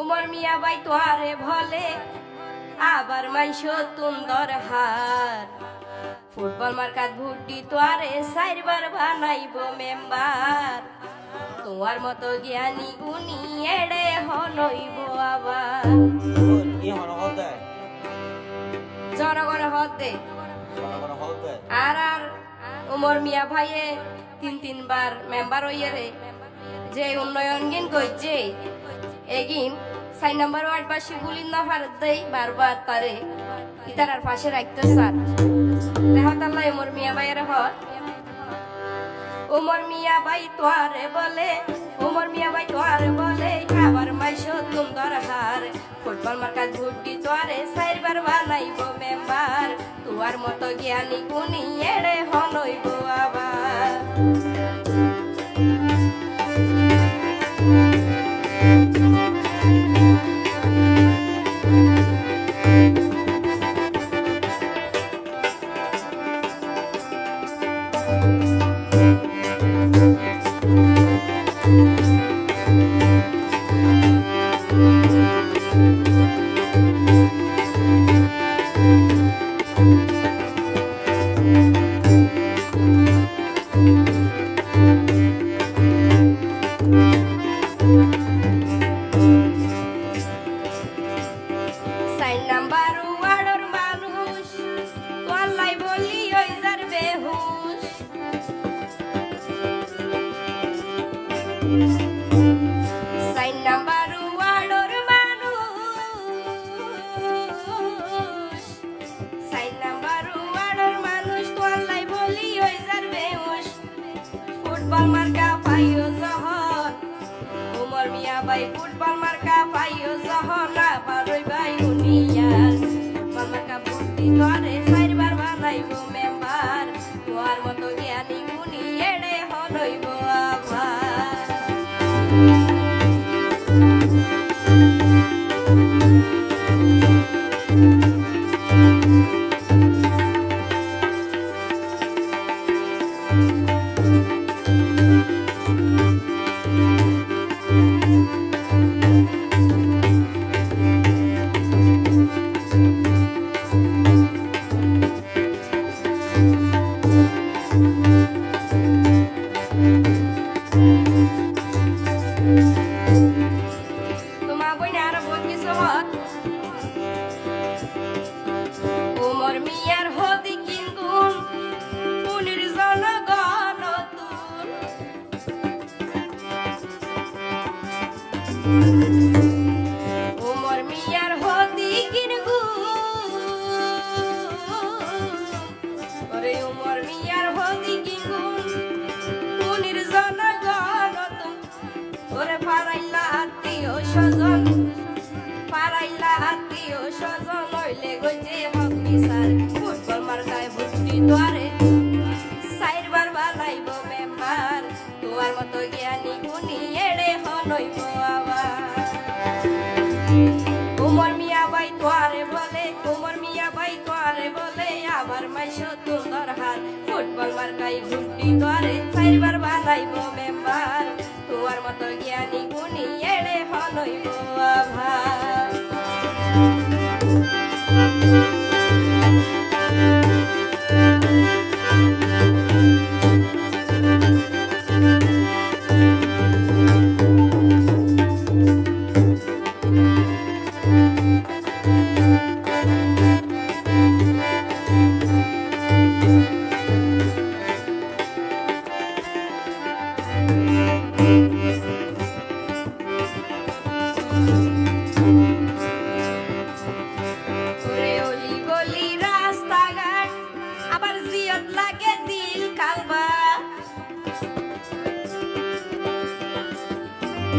উমর মিয়া by তোয়ারে ভলে, আবার মাইশ তুন্দর হার football মার্কাত ভুটি তোয়ারে চারবার বানাইব member. তোমার মতো জ্ঞানী গুণী এড়ে হনইব আবার। জনগণ হতে আর আর উমর মিয়া ভাইয়ে তিন তিনবার মেম্বার হইয়ারে যে উন্নয়ন গিন কইছে, এগিন সাই নাম্বার ওয়ার্ড বাসী গুলিন না ভারত দেই বারবার তারে ইতারার পাশে রাখতে স্যার রেহত আল্লাহ উমর মিয়া ভাইয়ের হত উমর মিয়া ভাই তোয়ারে বলে উমর মিয়া ভাই তোয়ারে বলে আবার মাইশ সুন্দর হার। ফুটবল মার্কা ঘুটি তোয়ারে চারবার বানাইব মেম্বার। তোয়ার মতো জ্ঞানী গুণী এড়ে হনইব আবার। সাইন নাম্বার ওয়ার্ডর মানুষ। বলি নাম্বার ওয়ার্ডর মানুষ। তোয়াল্লাই বলি ওই যার বেহুশ। ফুটবল মার্কা পাইও ভর্তি করে চারবার বানাইব মেম্বার। তোয়ার মতো জ্ঞানী গুণী এড়ে হলইব আবার। তোমার মিয়ার হদি কিনগুন পুনির জনগণ উমর মিয়ার হদি কিনগুন ওরে উমর মিয়ার হদি কিনগুন পুনির জনগণ ওরে পারাইলা আত্মীয় স্বজন পারাইলা আত্মীয় স্বজন হইলে গইছে হক বিচার ফুটবল মার্কায় ভর্তি তোয়ারে চাইরবার বানাইব মেম্বার তোমার মতো জ্ঞানী গুণী এড়ে হনইব আবার। উমর মিয়া বাই তোয়ারে বলে উমর মিয়া বাই তোয়ারে বলে, আবার মাইশ সুন্দর হার ফুটবল মার্কাই ভুটি তোয়ারে চাইরবার বানাইব মেম্বার তোমার মতো জ্ঞানী গুণী এড়ে হনইব আভার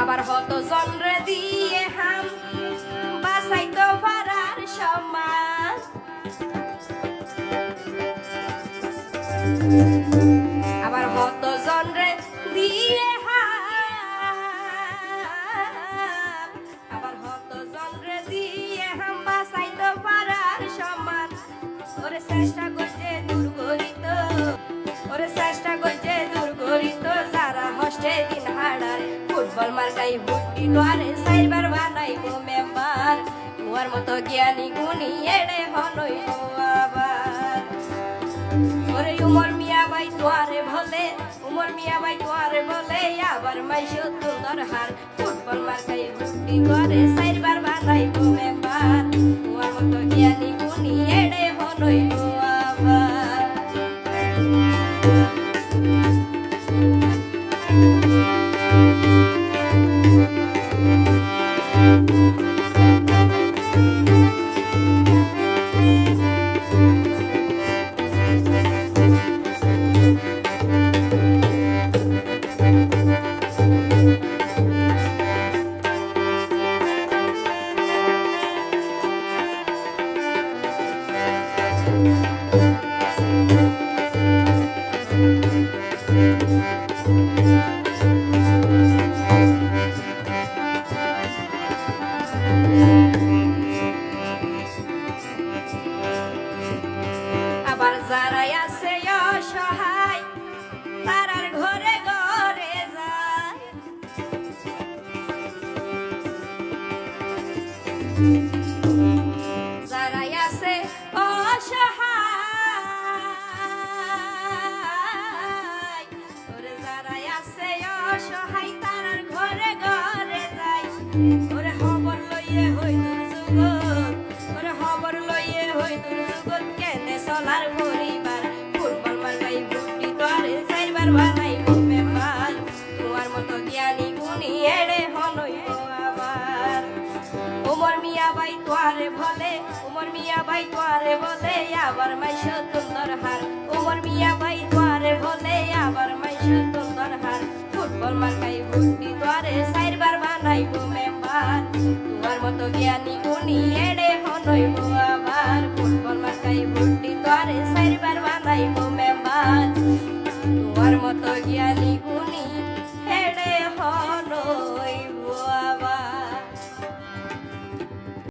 আবার হত জন্রে দিয়ে হাম বাসাই তো পারার সময় আবার হত জনরে দিয়ে আবার হত জনরে দিয়ে হাম? বাসাইতো পারার সমান। ওরে চেষ্টা করছে দুর্গরিত। ওরে চেষ্টা করছে দুর্গরিত। যারা হস্টে দিন হাড়ার ফুটবল মার্কাই ভুটি নোয়ারে সাইবার বানাই গো মেম্বার। তোমার মতো জ্ঞানী গুণী এড়ে হনই গো আবার। ওরে উমর তোয়ারে ভলে, উমর মিয়া ভাই তোয়ারে বলে আবার মাইশো তো হার, ফুটবল মার্কাই ভুটি করে, সাইরবার বানাই আবার যারাই আছে, অসহায়, তারার ঘরে ঘরে যায়। যারাই আছে, অসহায়, ওরে আছে, অসহায়, তারার ঘরে ঘরে যায়। দুর্যোগ ওরে খবর লইয়ে হই দুর্যোগ কেনে চলার পরিবার। ফুটবল মার্কাই বুটি তোরে চাইবার বানাই মেম্বার তোমার মতো জ্ঞানী গুণী এড়ে হনই আবার। উমর মিয়া ভাই তোয়ারে বলে উমর মিয়া ভাই তোয়ারে বলে, আবার মাইশ ગયા ની કોની એડે હનોય